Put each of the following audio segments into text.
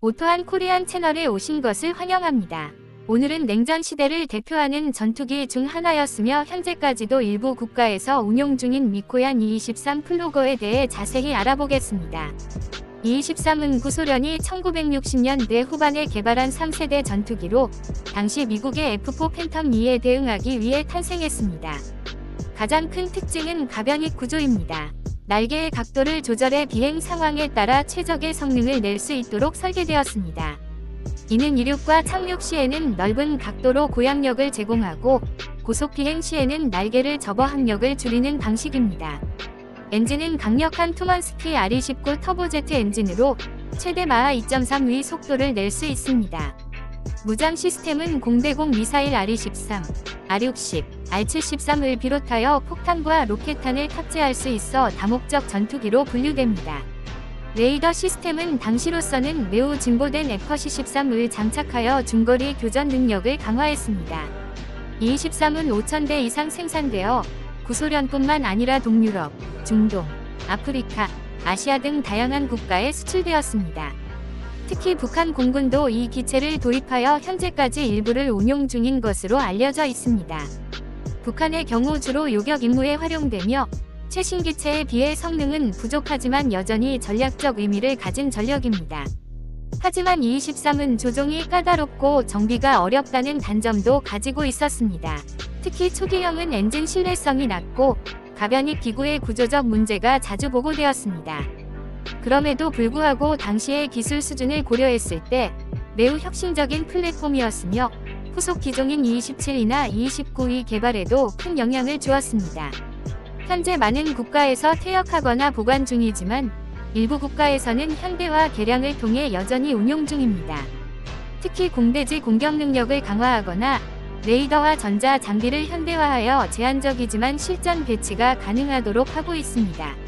오토한 코리안 채널에 오신 것을 환영합니다. 오늘은 냉전 시대를 대표하는 전투기 중 하나였으며 현재까지도 일부 국가에서 운용 중인 미코얀 223 플로거에 대해 자세히 알아보겠습니다. 223은 구소련이 1960년대 후반에 개발한 3세대 전투기로 당시 미국의 F4 팬텀 2에 대응하기 위해 탄생했습니다. 가장 큰 특징은 가변익 구조입니다. 날개의 각도를 조절해 비행 상황에 따라 최적의 성능을 낼 수 있도록 설계되었습니다. 이는 이륙과 착륙 시에는 넓은 각도로 고양력을 제공하고 고속 비행 시에는 날개를 접어 항력을 줄이는 방식입니다. 엔진은 강력한 투먼스키 RE19 터보제트 엔진으로 최대 마하 2.3의 속도를 낼 수 있습니다. 무장 시스템은 공대공 미사일 RE13, R60, R73을 비롯하여 폭탄과 로켓탄을 탑재할 수 있어 다목적 전투기로 분류됩니다. 레이더 시스템은 당시로서는 매우 진보된 에퍼시 13을 장착하여 중거리 교전 능력을 강화했습니다. 223은 5,000대 이상 생산되어 구소련뿐만 아니라 동유럽, 중동, 아프리카, 아시아 등 다양한 국가에 수출되었습니다. 특히 북한 공군도 이 기체를 도입하여 현재까지 일부를 운용 중인 것으로 알려져 있습니다. 북한의 경우 주로 요격 임무에 활용되며 최신 기체에 비해 성능은 부족하지만 여전히 전략적 의미를 가진 전력입니다. 하지만 223은 조종이 까다롭고 정비가 어렵다는 단점도 가지고 있었습니다. 특히 초기형은 엔진 신뢰성이 낮고 가변익 기구의 구조적 문제가 자주 보고되었습니다. 그럼에도 불구하고 당시의 기술 수준을 고려했을 때 매우 혁신적인 플랫폼이었으며 후속 기종인 27이나 29의 개발에도 큰 영향을 주었습니다. 현재 많은 국가에서 퇴역하거나 보관 중이지만 일부 국가에서는 현대화 개량을 통해 여전히 운용 중입니다. 특히 공대지 공격 능력을 강화하거나 레이더와 전자 장비를 현대화하여 제한적이지만 실전 배치가 가능하도록 하고 있습니다.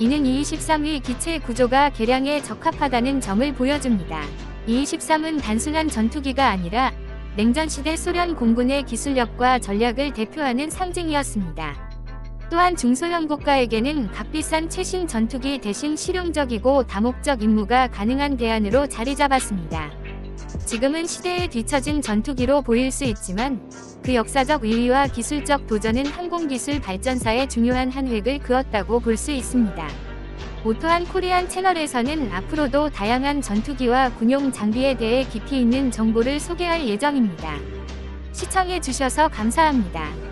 이는 223의 기체 구조가 개량에 적합하다는 점을 보여줍니다. 223은 단순한 전투기가 아니라 냉전시대 소련 공군의 기술력과 전략을 대표하는 상징이었습니다. 또한 중소형 국가에게는 값비싼 최신 전투기 대신 실용적이고 다목적 임무가 가능한 대안으로 자리 잡았습니다. 지금은 시대에 뒤처진 전투기로 보일 수 있지만 그 역사적 의의와 기술적 도전은 항공기술 발전사의 중요한 한 획을 그었다고 볼 수 있습니다. 오토한 코리안 채널에서는 앞으로도 다양한 전투기와 군용 장비에 대해 깊이 있는 정보를 소개할 예정입니다. 시청해주셔서 감사합니다.